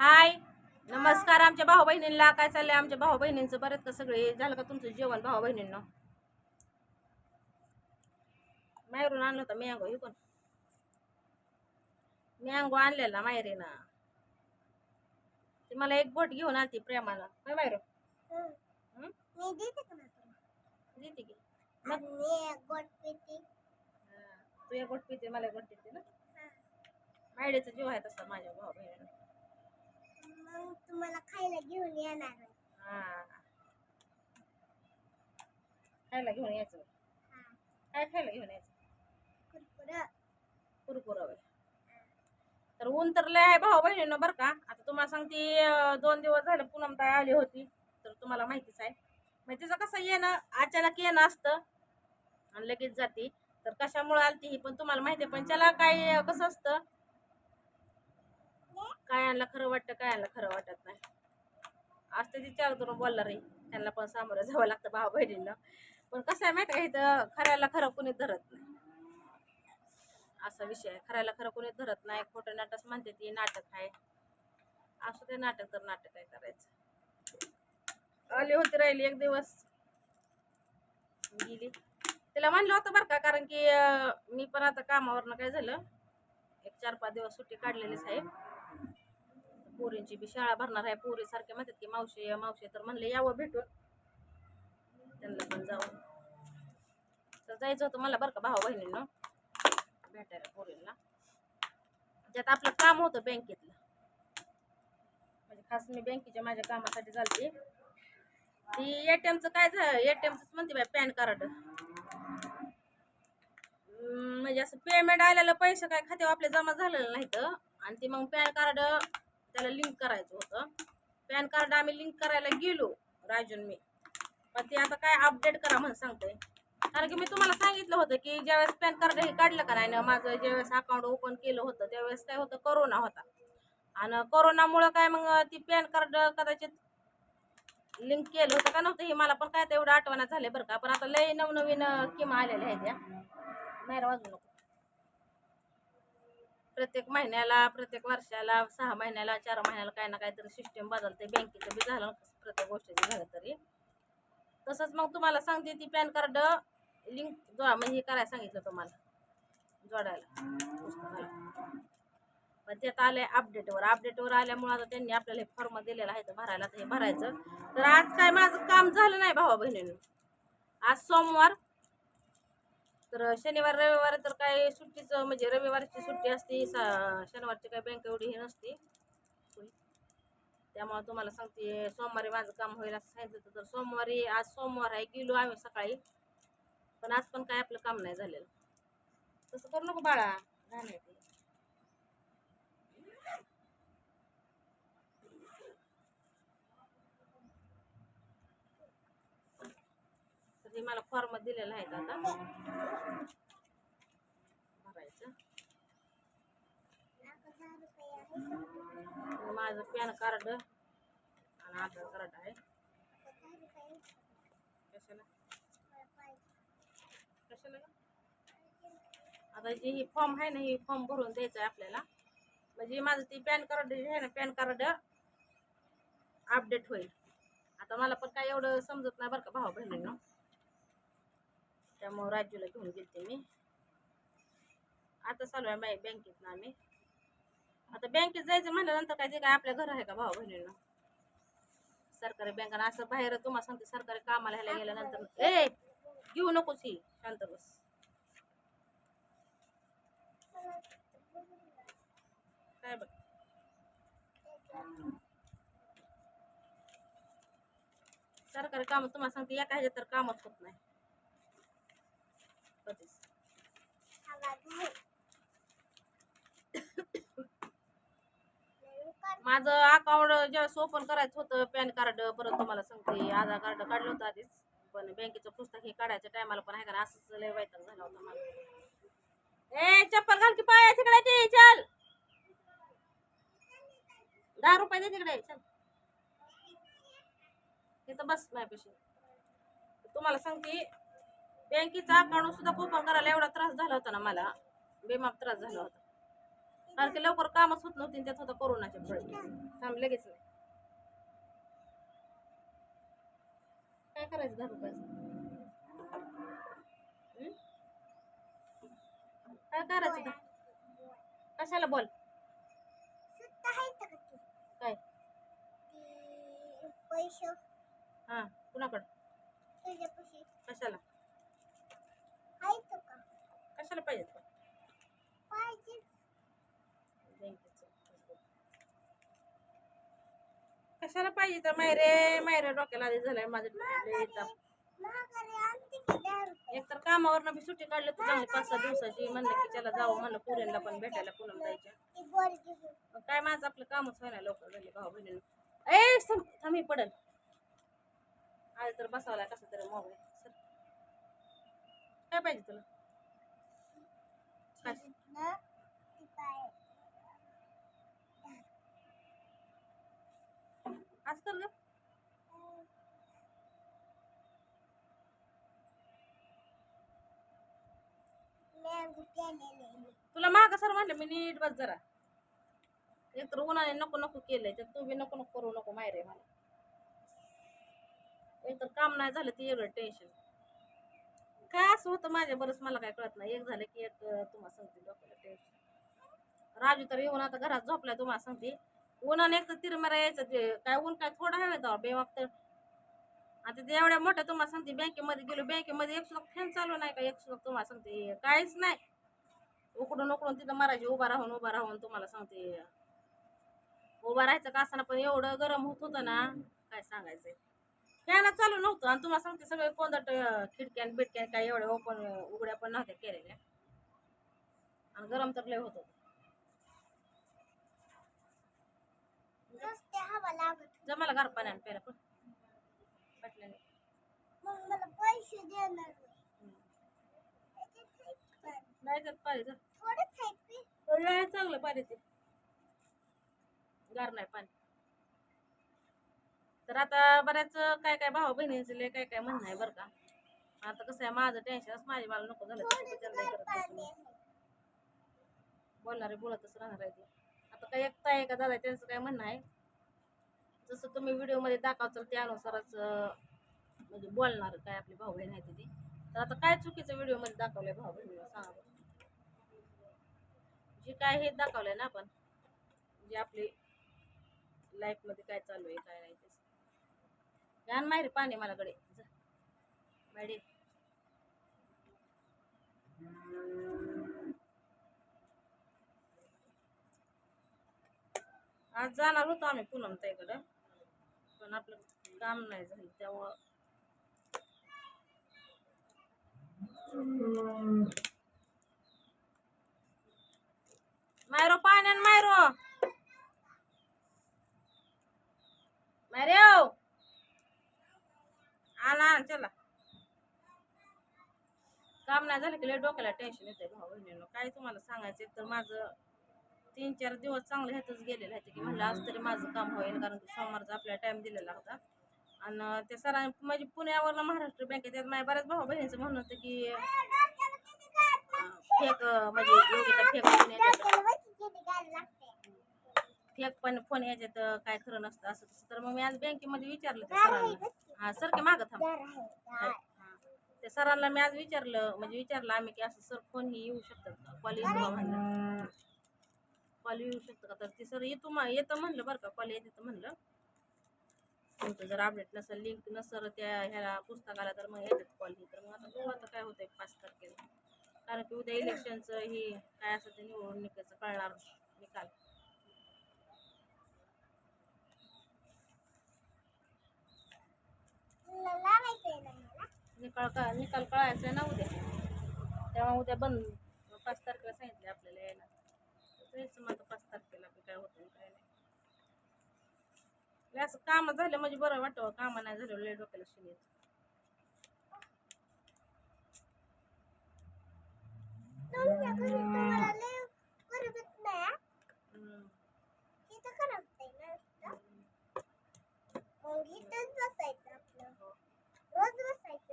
हाय. नमस्कार आमच्या भाऊ बहिणींना. काय चाललंय आमच्या भाऊ बहिणींचं? बरेच का सगळे? झालं का तुमचं जेवण भाऊ बहिणींना? माहेरून आणलं होतं मँगो हे कोण मँगो आणलेला माहेरीनं. ती मला एक बोट घेऊन आलती प्रेमाला. काय माहेर मी देते का तुला देते की. मी गोड पिते. हा, तू एक गोट पिते मला एक गोट पिते ना? मायडीचा जीव आहे तसा माझ्या भाऊ बहिणीला मग तुम्हाला खायला घेऊन येणार आहे. हा. खायला घेऊन यायचं. हा. काय खायला घेऊन यायचं? कुरकुरं. कुरकुर तर ऊन तर लय आहे भाऊ बहिणीनं बरं का. आता तुम्हाला सांगते अं, दोन दिवस झाले पूनम ताई आली होती. तर तुम्हाला माहितीच आहे. मग तिचं कसं येणं अचानक येणं असतं. आणि लगेच जाते. तर कशामुळे आलती ही पण तुम्हाला माहिती आहे. पण त्याला काय अं, कसं असतं काय आणला खरं वाटतं काय आणलं खरं वाटत नाही. असते ती चार दोन बोलणार रे त्यांना पण सामोरं जावं लागतं भाऊ बहिणींना. पण कसं आहे माहिती आहे तर इथं खऱ्याला खरं कोणी धरत नाही. असा विषय आहे. खऱ्याला खरं कोणी धरत नाही. खोटं नाटक म्हणते ती नाटक आहे. असं ते नाटक तर नाटक आहे करायचं. आली होती राहिली एक दिवस. गेली. तिला म्हणलं होतं बरं का कारण की मी पण आता कामावरनं काय झालं? एक चार पाच दिवस सुट्टी काढलेलीच आहे पोरींची बी शाळा भरणार आहे. पोरी सारखे म्हणतात की मावशी या मावशी तर म्हणले यावं भेटून. त्यांना पण जाऊन तर जायचं होतं मला बरं का भाऊ बहिणींना. भेटायला पोरींना. ज्यात आपलं काम होतं बँकेतलं. म्हणजे खास मी बँकेच्या माझ्या कामासाठी चालते ती एटीएमचं काय झालं एटीएमच म्हणते बाय पॅन कार्ड. म्हणजे असं पेमेंट आलेलं पैसे काय खात्यावर आपले जमा झालेलं नाही तर आणि ते मग पॅन कार्ड त्याला लिंक करायचं होतं. पॅन कार्ड आम्ही लिंक करायला गेलो राजून मी. पण ते आता काय अपडेट करा म्हणून सांगतोय. कारण की मी तुम्हाला सांगितलं होतं की ज्यावेळेस पॅन कार्ड हे काढलं का नाही ना माझं ज्यावेळेस अकाउंट ओपन केलं होतं त्यावेळेस काय होतं करोना होता. आणि करोनामुळं काय मग ती पॅन कार्ड कदाचित लिंक केलं होतं का नव्हतं हे मला पण काय तेवढं आठवणं झाले बरं का. पण आता लय नवनवीन किमा आलेल्या आहेत त्या. नाही वाजू नको. प्रत्येक महिन्याला प्रत्येक वर्षाला सहा महिन्याला चार महिन्याला काय ना काहीतरी सिस्टीम बदलते. बँकेचं बी झालं प्रत्येक गोष्टीचं झालं तरी. तसंच मग तुम्हाला सांगते ती पॅन कार्ड लिंक जोडा म्हणजे हे करायला सांगितलं तुम्हाला. जोडायला. पण त्यात आलंय अपडेटवर अपडेटवर आल्यामुळे आता त्यांनी आपल्याला हे फॉर्म दिलेला आहे तर भरायला तर हे भरायचं. तर आज काय माझं काम झालं नाही भावा बहिणीनं. आज सोमवार तर शनिवार रविवार तर काय सुट्टीचं म्हणजे रविवारची सुट्टी असते सा- शनिवारची काय बँक एवढी हे नसते. त्यामुळे तुम्हाला सांगते सोमवारी माझं काम होईल असं सांगितलं होतं. तर सोमवारी आज सोमवार आहे गेलो आम्ही सकाळी. पण आज पण काय आपलं काम नाही झालेलं. तसं करू नको बाळा नाही ते. मला फॉर्म दिलेला आहे आता भरायचं. माझं पॅन कार्ड आणि आधार कार्ड आहे. कशाला? कशाला आता जे ही फॉर्म आहे ना ही फॉर्म भरून द्यायचं आहे आपल्याला. म्हणजे माझं ती पॅन कार्ड जे आहे ना पॅन कार्ड अपडेट होईल. आता मला पण काय एवढं समजत नाही बरं का भाऊ बहिणींना. त्यामुळं राज्यूला घेऊन गेलते मी. आता चालू आहे माही बँकेत ना आम्ही. आता बँकेत जायचं म्हणल्यानंतर काय ते काय आपल्या घर आहे का भाऊ बहिणींना? सरकारी बँकांना असं बाहेर तुम्हाला सांगते सरकारी कामाला ह्याला गेल्यानंतर ए घेऊ नकोस ही शांत बस. काय बघ? सरकारी काम तुम्हाला सांगते एका ह्याच्यात तर कामच होत नाही. कधीच. माझं अकाउंट ज्यावेळेस ओपन करायचं होतं पॅन कार्ड परत तुम्हाला सांगते आधार कार्ड काढलं होतं आधीच पण बँकेचं पुस्तक हे काढायच्या टायमाला पण आहे का असंच लय वैताग झाला होता मला. ए चप्पल घाल की पाय तिकडे ते चल. दहा रुपये दे तिकडे चल. तिथं बस माझ्यापाशी. तुम्हाला सांगते बँकेचा अकाउंट सुद्धा ओपन करायला एवढा त्रास झाला होता ना मला. बेमाप त्रास झाला होता. कारण की लवकर कामच होत नव्हती त्यात होता कोरोनाच्या थांब लगेच नाही. काय करायचं दहा रुपयाचं? काय करायचं कशाला बोल? काय? पैसे. हा कुणाकडं? कशाला आहेत का कशाला पाहिजे पाहिजे बँकेचं कशाला पाहिजे तर मायरे मायरे डोक्याला आधी झालंय माझं एकतर कामावर एक तर कामावरनं बी सुट्टी काढली तर चांगली पाच सहा दिवसाची. म्हणलं की त्याला जावं म्हणलं पुऱ्यांना पण भेटायला पुन्हा जायच्या काय माझं आपलं कामच व्हायला लवकर झाले भाऊ बहिणीला ए थांबी पडल. आज तर बसावला कसा तरी मोबाईल सर काय पाहिजे तुला? काय ना ती पाय आज कर ग तुला माग सर म्हटलं मी नीट बस जरा. एक तर उन्हाने नको नको केलंय तर तू बी नको नको करू नको मायरे मला. एक तर काम नाही झालं ते एवढं टेन्शन काय असं होतं माझ्या बरंच मला काय कळत नाही. एक झालं की एक तुम्हाला सांगते डोक्याला टेन्शन राजू तर येऊन आता घरात झोपलाय तुम्हाला सांगते. उन्हाने एक तर तिरमेरा यायचं ते काय ऊन काय थोडं हवे तर बेवाक तर आता ते एवढ्या मोठ्या तुम्हाला सांगते बँकेमध्ये गेलो बँकेमध्ये एक सुद्धा फॅन चालू नाही का? एक सुद्धा तुम्हाला सांगते काहीच नाही. उकडून उकडून तिथं मारायची उभा राहून उभा राहून तुम्हाला सांगते. उभा राहायचं का असताना पण एवढं गरम होत होतं ना काय सांगायचंय? फॅन चालू नव्हतं आणि तुम्हाला सांगते सगळे कोंदट खिडक्या खिडक्यान बिडक्यान काय एवढ्या ओपन उघड्या पण नव्हत्या केलेल्या. आणि गरम तर लय होत होतं नुसते हवा लागत जमाला गार पाण्याने प्यायला पण वाटल्याने मग मला पैसे देणार नाही. आहे पण. नाही तर. लय चांगलं पाणी ते गार नाही पाणी तर आता बऱ्याच काय काय भाऊ बहिणींचं काय काय म्हणणं आहे बरं का आता कसं आहे माझं टेन्शनच माझी मला नको झालं. बोलणारे बोलतच राहणार आहे ते आता काय एकता आहे का दादा? त्यांचं काय म्हणणं आहे? जसं तुम्ही व्हिडिओमध्ये दाखवचाल त्यानुसारच म्हणजे बोलणार काय आपली भाऊ बहीण आहे ती तर आता काय चुकीचं व्हिडिओमध्ये दाखवलंय भाऊ बहिणीला सांगा जे काय हे दाखवलंय ना आपण जे आपली लाईफमध्ये काय चालू आहे काय नाही ते. घाण माहेर पाणी मलाकडे मॅडी आज जाणार होतो आम्ही पूनम ताईकडं पण आपलं काम नाही झालं त्यामुळं मायरो पाण्यान मायरो. मायरो. आला चला. काम नाही झालं की लय डोक्याला टेन्शन येते भाऊ बहिणीनं. काय तुम्हाला सांगायचं तर माझं तीन चार दिवस चांगले ह्यातच गेलेले आहेत की म्हणलं आज तरी माझं काम होईल कारण की सोमवारचा आपल्याला टाईम दिलेला होता. आणि ते सर म्हणजे पुण्यावरला महाराष्ट्र बँकेत त्यात माझ्या बऱ्याच भाऊ बहिणीचं म्हणणं होतं की फेक म्हणजे योग्यता फेक फेक पण फोन याच्यात काय खरं नसतं असं तसं. तर मग मी आज बँकेमध्ये विचारलं त्या सरांना. हां सर की मागं थांब. गार त्या सरांना मी आज विचारलं म्हणजे विचारलं आम्ही की असं सर फोन ही येऊ शकतात का? म्हणलं. कॉल येऊ शकतं का? तर ते सर येतो मा येतं म्हणलं बरं का कॉल येते तर म्हणलं. तुमचं जर अपडेट नसेल लिंक नसेल त्या ह्याला पुस्तकाला तर मग येतात कॉल ही. तर मग आता बघू आता काय होतंय पाच तारखेला. कारण की उद्या इलेक्शनचं ही काय असं ते निवडून निकायचं कळणार निकाल. निकाल का निकाल कळायचा आहे ना उद्या. तेव्हा उद्या बंद पाच तारखेला सांगितले आपल्याला यायला. तेच मग आता पाच तारखेला बी काय होतं काय नाही. असं काम झालं म्हणजे बरं वाटतं हो, काम नाही झालं लय डोक्याला शिन येत. नाही, मग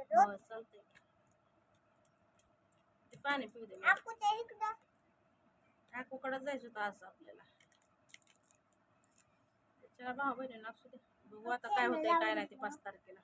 हो, चालतंय. ते पाणी पिऊ दे मला. आकुच्या जायचं होतं असं आपल्याला त्याच्या भाऊ बहिणी असू दे बघू आता काय होतंय काय नाही ते पाच तारखेला